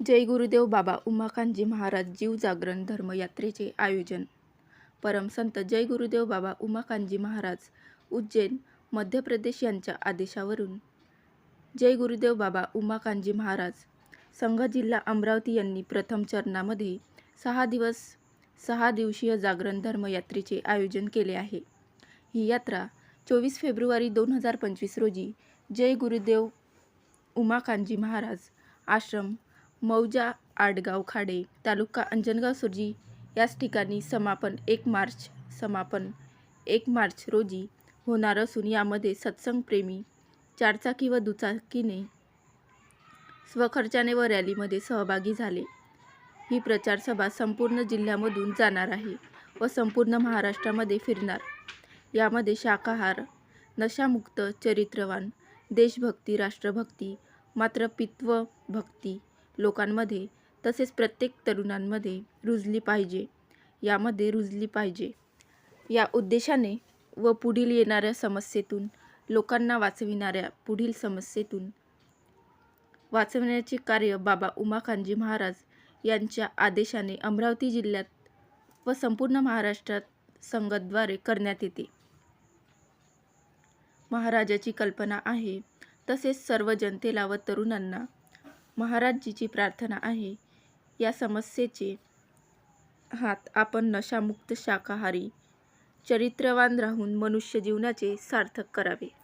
जय गुरुदेव बाबा उमाकांतजी महाराज जीव जागरण धर्मयात्रेचे आयोजन. परमसंत जय गुरुदेव बाबा उमाकांतजी महाराज उज्जैन मध्य प्रदेश यांच्या आदेशावरून. जय गुरुदेव बाबा उमाकांतजी महाराज. संघ जिल्हा अमरावती यांनी प्रथम चरणामध्ये सहा दिवस सहा दिवसीय जागरण धर्मयात्रेचे आयोजन केले आहे. ही यात्रा चोवीस फेब्रुवारी दोन हजार पंचवीस रोजी जय गुरुदेव उमाकांतजी महाराज आश्रम मौजा आडगाव खाडे तालुका अंजनगाव सुरजी याच ठिकाणी समापन एक मार्च समापन एक मार्च रोजी होणार असून यामध्ये सत्संगप्रेमी चारचाकी व दुचाकीने स्वखर्चाने व रॅलीमध्ये सहभागी झाले. ही प्रचारसभा संपूर्ण जिल्ह्यामधून जाणार आहे व संपूर्ण महाराष्ट्रामध्ये फिरणार. यामध्ये शाकाहार नशामुक्त चरित्रवान देशभक्ती राष्ट्रभक्ती मात्र पित्व भक्ती लोकांमध्ये तसेच प्रत्येक तरुणांमध्ये रुजली पाहिजे. यामध्ये रुजली पाहिजे. या उद्देशाने व पुढील येणाऱ्या समस्येतून लोकांना वाचविणाऱ्या पुढील समस्येतून वाचवण्याचे कार्य बाबा उमाकांतजी महाराज यांच्या आदेशाने अमरावती जिल्ह्यात व संपूर्ण महाराष्ट्रात संघद्वारे करण्यात येते. महाराजाची कल्पना आहे तसेच सर्व जनतेला व तरुणांना महाराजजीची प्रार्थना आहे. या समस्येचे हात आपण नशामुक्त शाकाहारी चरित्रवान राहून मनुष्य जीवनाचे सार्थक करावे.